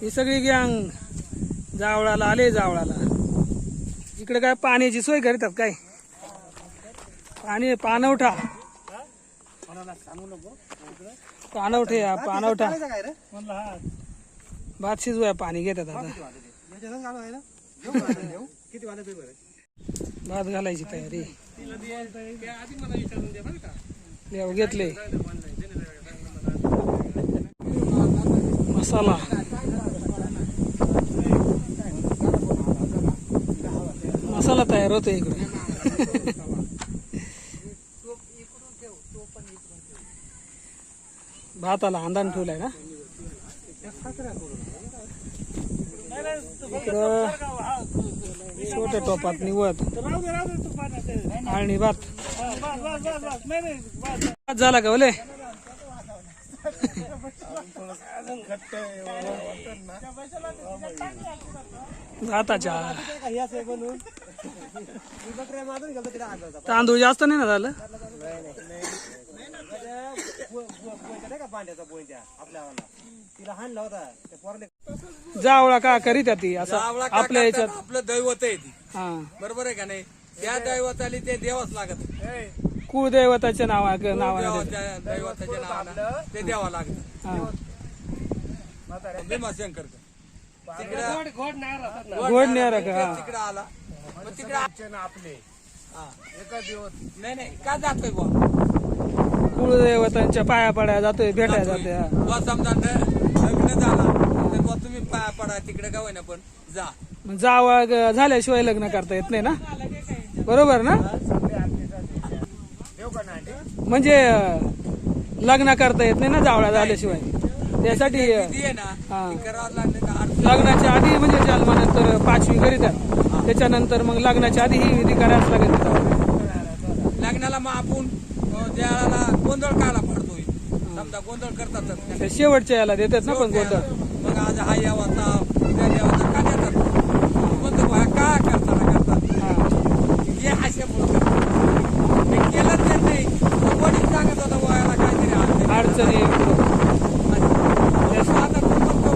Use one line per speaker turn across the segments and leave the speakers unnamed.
ही सगळी गँग जावळाला आले जावळाला. इकडे काय पाण्याची सोय करतात काय? पाणी पाणवठा पाणवठे हा, पाणवठा भात शिजवाय पाणी घेतात आता. भात घालायची तयारी. लेव घेतले. मसाला. मसाला तयार होतो इकडे भाताला अंदान ठेवलाय ना? इकडं छोट्या टोपात निवत. आणि भात. भात झाला का ओले? तांदूळ जास्त नाही ना झालं? जावळा का करीत ती? असं आपल्या? याच्यात.
आपलं दैवत आहे ती.
हा.
बरोबर आहे का नाही? त्या दैवताली ते देवाच लागत.
कुळदैवताच्या नावा नावाने देतात.
देवाच्या दैवताच्या नावानं ते द्यावं लागत.
हा.
भीमाशंकर तिकडे
गोड नेर का हा.
तिकडे आला. मग तिकडे आपले. नाही नाही. का जातोय बुवा?
कुळदैवतांच्या पाया पडायला जातोय भेटायला जातोय. हा.
बुवा समजा न- लग्न झाला. तर बुवा तुम्ही पाया पडा तिकडे का होईना पण जा.
मग जावळ ग- झाल्याशिवाय लग्न करता येत नाही ना? बरोबर ना? म्हणजे लग्न करता येत नाही ना जावळा झाल्याशिवाय त्यासाठी लग्नाच्या आधी म्हणजे जन्मानंतर पाचवी करीतात त्याच्यानंतर मग लग्नाच्या आधी ही विधी करायच लागेल
लग्नाला मग आपण अं, ज्याला गोंधळ काला पडतोय. समजा गोंधळ करतातच. का
ते शेवटच्या याला देतात ना पण गोंधळ.
मग आज हा यावाचा देवाचा का देतात म्हणतो बुवा, का करताना करतात
हा.
हे अशामुळे करतात हे केलंच नाही नाही मग वडील सांगत होता वयाला काहीतरी अडचण आहे.
अडचणी
तेच आता पण म्हणतो,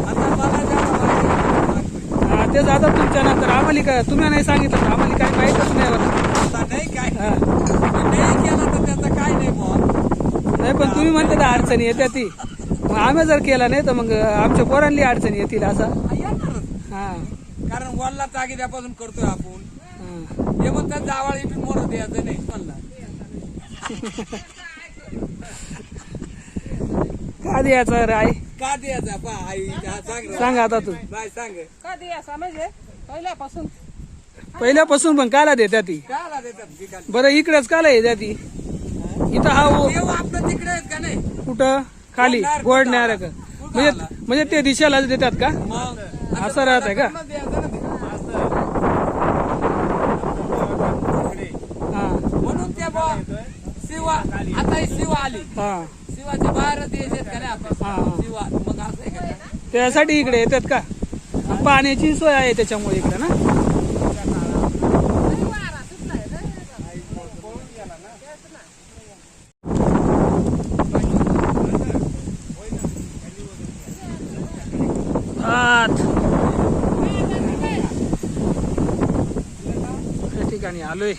आता मला जावं लागतंय.
हा, तेच आता तुमच्या नंतर आम्हाला काय तुम्ही नाही सांगितलं आम्हाला काही माहीतच नाही.
आता नाही काय?
हा.
नाही केलं तर त्याचं काय नाही बुवा?
नाही पण तुम्ही म्हणता ना अडचणी येत्या ती. मग आम्ही जर केला नाही तर मग आमच्या पोरांनी अडचणी येतील असा.
हा.
हा.
कारण वडला तागिद्यापासून करतोय आपण.
हा.
म्हणतात जावाळी बी मोर द्यायचं नाही.
का द्यायचा राय
का द्यायचा? पा आई सांग.
सांग आता तू.
बाय सांग.
कधी असा म्हणजे? पहिल्यापासून.
पहिल्यापासून पण काला देत्या ती
काला देतात
बरं इकडेच काला येत्या ती इथं हा
आपलं तिकडे आहेत का नाही?
कुठं? खाली
गोडणार आला?
का म्हणजे? म्हणजे ते दिशेला देतात का?
मग.
असं राहत आहे का. हा.
म्हणून ते बुवा शिवा आता ही शिवा आली.
हा.
शिवाच्या बाहेर
हा.
शिवा. मग असं आहे का?
त्यासाठी इकडे येतात का? पाण्याची सोय आहे त्याच्यामुळे इकडे ना? भात ठिकाणी आलोय.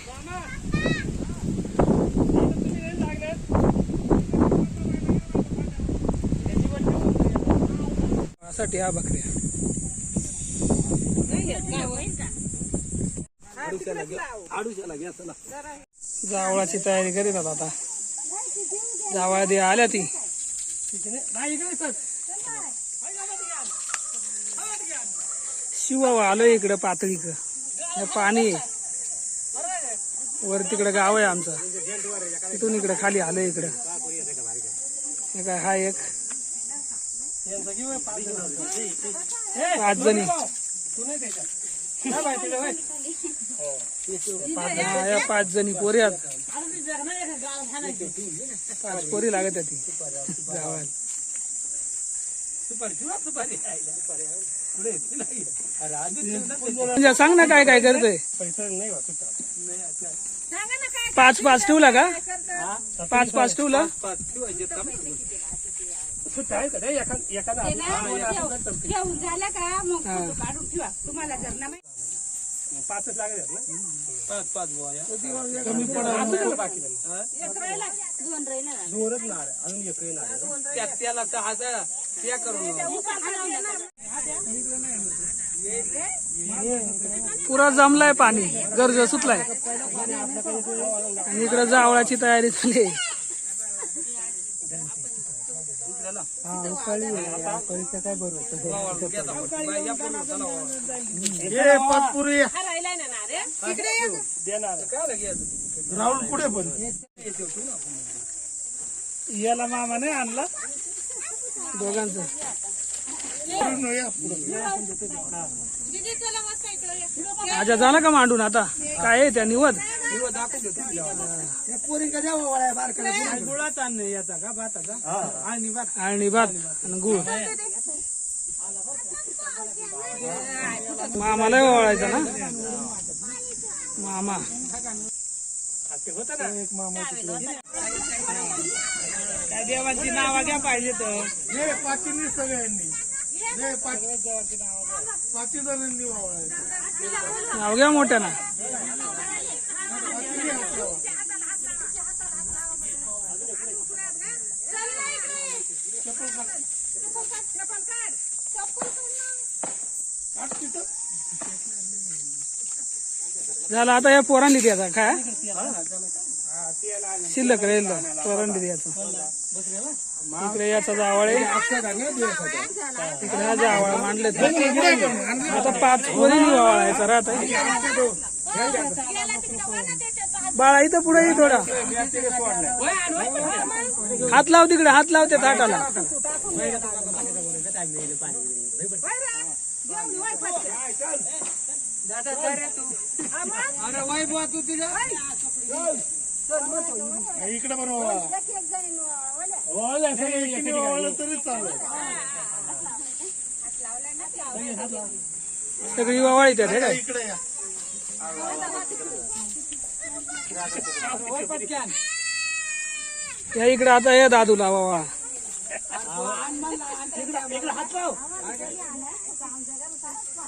साठी हा बकऱ्या. जावळाची तयारी करीत आता. जावळा दे आल्या ती. शिवा आलं इकडं पातळीक पाणी आहे. वर तिकडं गाव आहे आमचं. तिथून इकडं खाली आलं इकडं. हे काय हा एक. पाच जणी. पाच पाच जणी पोरी आहेत. पाच पोरी लागत आहे ती. गावात. म्हणजे सांग ना काय काय करतोय. पाच पाच ठेवला का? पाच पाच ठेवला?
ठेव- ठेवून झालं का मग काढून ठेवा. तुम्हाला जर ना माहिती-
पाच पाच बुवा या.
कमी पडा
एक राहिला, दोन राहिला ना.
त्या त्याला त्या करून
पुरा जमलाय पाणी. गरज सुटलाय. इकडे जावळाची तयारी झाली
हा राहिलाय ना ना रे. तिकडे ये.
राहुल पुढे पण? याला मामा नाही आणला. दोघांचं.
दीदी, झालं
आजा झाला का मांडून आता? काय आहे त्या निवद आणि भात आणि गुळ. मामाला ओवाळायचा ना? मामा. त्या देवांची नावा घ्या पाहिजे तर नाव घ्या मोठ्या ना झालं आता या पोरांनी द्यायचा. काय? शिल्लक राहील पोरांनी द्यायचं. इकडे याचा जावळ आहे. इकडे हा जावळ मांडले आता पाच वरील जावळ आहे सर आता बाळा इथं पुढे ये थोडा. हात लाव तिकडे हात लाव त्या ताटाला.
अरे वाई बुवा तू तिला
इकडे. ओवाळा तरी चालेल
सगळी वावाळी हे काय
इकडे. या.
या इकडे आता हे दादूला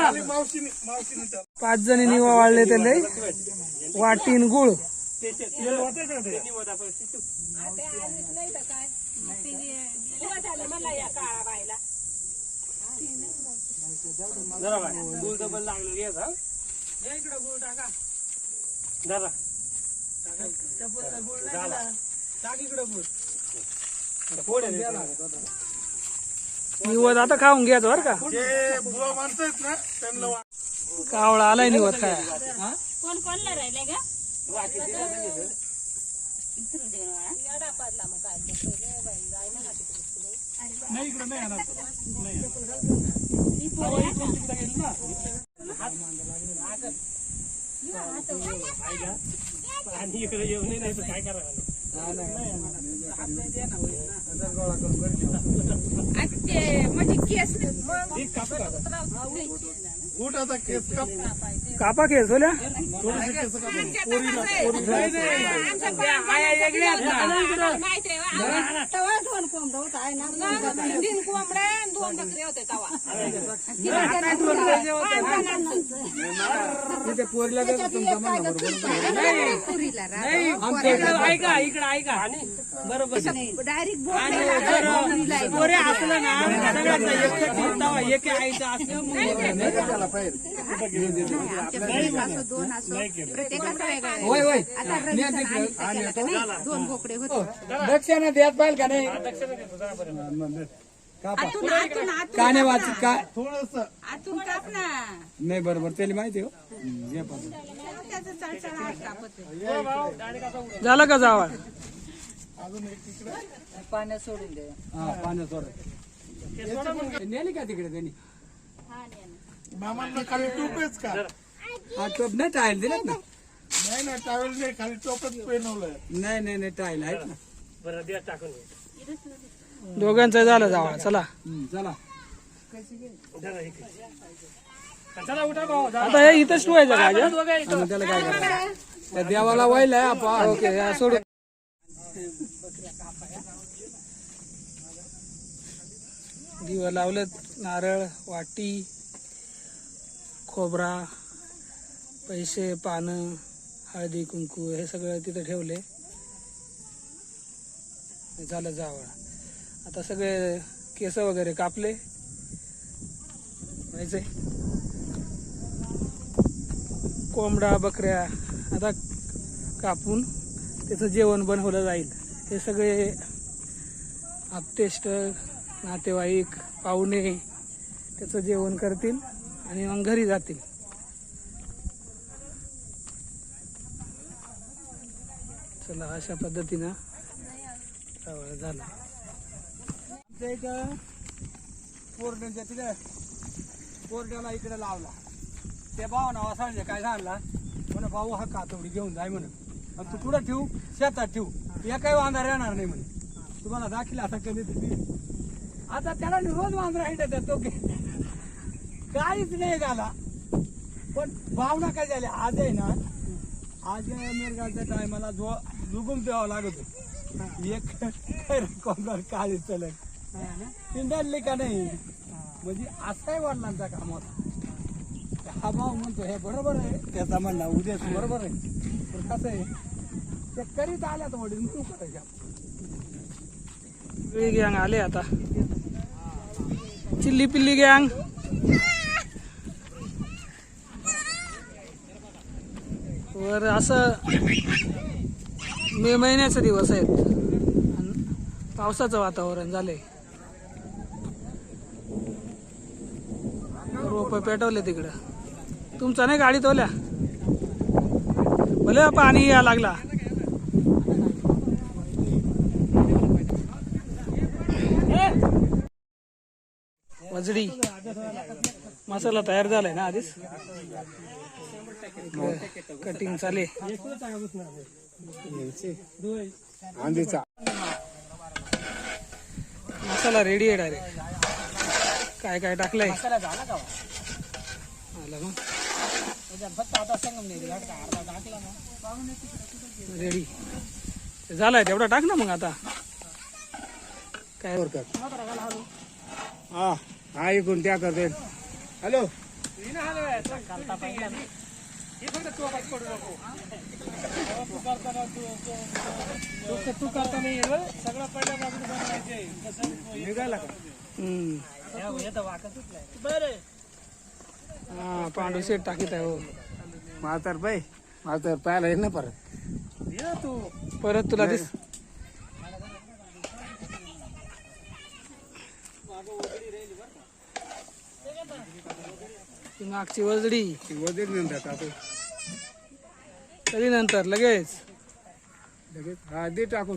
आम्ही असं
मावशीने मावशीने त्या-
पाच जणींनी वाळले ते? लय वाटीन गुळ
नाही तर काय? ते दिवस झाले मला या काळा बायला
निवद आता खाऊन घ्यायचं बरं का?
जे बुवा माणसं आहेत ना त्यांना वा-
कावळा आलाय निवद काय?
कोण कोणला राहिले ग? इकडून दे ना. येडा पडला मग काय ते. पहिले बाई, जाय ना तिकडे.
नाही इकडे नाही येणार
ती म्हणजे केस
उठ आता केस काप
कापा केस होल्या
थोडीशी केस काप
दोन कोंबडं होत आहे ना तीन कोंबड्या आणि दोन बकरे होते तवा
ऐका इकडे ऐका. बरोबर.
डायरेक्ट
पोरे असलं ना सगळ्यांना एकटं ठेवता एक आईचं असलं
दोन असो प्रत्येकाचं वेगळं दोन बोकडे होते.
दक्षिणा द्यात पाहिजे का नाही?
कापा
आतून आतून आतून
काने वाच? का?
थोडस.
आतून काप ना.
नाही बरोबर. त्याला माहिती आहे हो. हम्म, घे पाहतो.
त्याचं चळचळ हात कापत आहे.
झालं का जावळ?
पाण्यात सोडून दे.
हा पाण्यात सोड. नेली का तिकडे त्यांनी?
मामांना खाली टोपेच का?
हा टोप नाही टाईल दिलेत ना?
नाही ना ट्रॅव्हल नाही. खाली टोपच पेनवलंय.
नाही नाही नाही टाईल आहेत ना.
दोघांचं झालं जावळ चला.
हम्म, चला.
आता हे इथंच ठेवायचं का
त्याला काय देवाला वाहिलंय आपण
ओके या सोडून. दिवं लावलेत नारळ वाटी खोबरा पैसे पानं हळदी कुंकू हे सगळं तिथं ठेवले. हे झालं जावळ आता सगळे केस वगैरे कापले. व्हायचे कोंबडा बकऱ्या आता कापून त्याचं जेवण बनवलं जाईल. हे सगळे आप्तेष्ट नातेवाईक पाहुणे त्याचं जेवण करतील आणि मग घरी जातील. चला अशा पद्धतीनं जावळ झाला.
आमच्या इथं कोरड्यांच्या तिथं कोरड्याला इकडे लावला. त्या भावाना वासाळले काय सांगला म्हणे भाऊ हा कातवडी घेऊन जाय म्हणे. आणि तू कुठं ठेवू? शेतात ठेवू. या काही वांदा राहणार नाही म्हणे. तुम्हाला दाखिला आता कधी तरी आता त्याला रोज वांदरा हिंडत तो काहीच नाही झाला. पण भावना काय झाली आज आहे ना आज मिरगाच्या टायमाला जो जुगून द्यावा लागत एक कोंबड काळी चलत. पिंडाडली का नाही? म्हणजे असाही वडिलांचा काम होता. हा भाऊ म्हणतो हे बरोबर आहे. त्याचा म्हणला उद्या बरोबर आहे. पण कसं आहे ते करीत आल्यात वडील तू करायच्या
सगळी गँग आले आता. चिल्ली पिल्ली गँग. वर असं मे महिन्याचे दिवस आहेत. आणि पावसाचं वातावरण झालंय. रोप पेटवले तिकडं. तुमचा नाही गाडी तोल्या? भले पाणी या लागला. वजडी. मसाला तयार झालाय ना आधीच? कटिंग चाले
आंधीचा.
मसाला रेडी आहे डायरेक्ट काय काय टाकलंय? रेडी झालाय तेवढा टाक ना मग आता. काय
हा हा इकून त्या करते. हॅलो. तू करता नाही सगळं निघाला का?
हम्म. हा पांडू सेट टाकीत आहे हो.
म्हातार बाई म्हातार पाहायला येईल ना परत.
परत तुला दिस. ती मागची वजडी.
वजीर नंतर टाकू
कधी नंतर लगेच.
लगेच. हा दे टाकू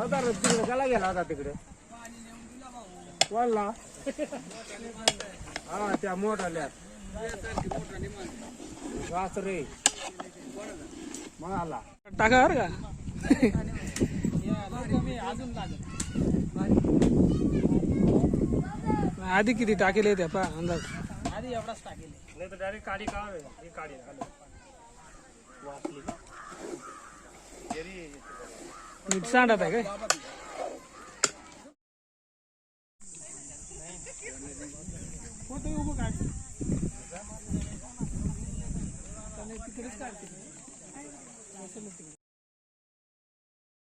म्हातार तिकडे कला गेला होता तिकडे. वाढला हा त्या मोठाल्या. वाच रे मग आला
टाका बरं का? आधी किती टाकेले त्या पा अंदाज. मीठ सांडत आहे काय?
तिकडेच काढते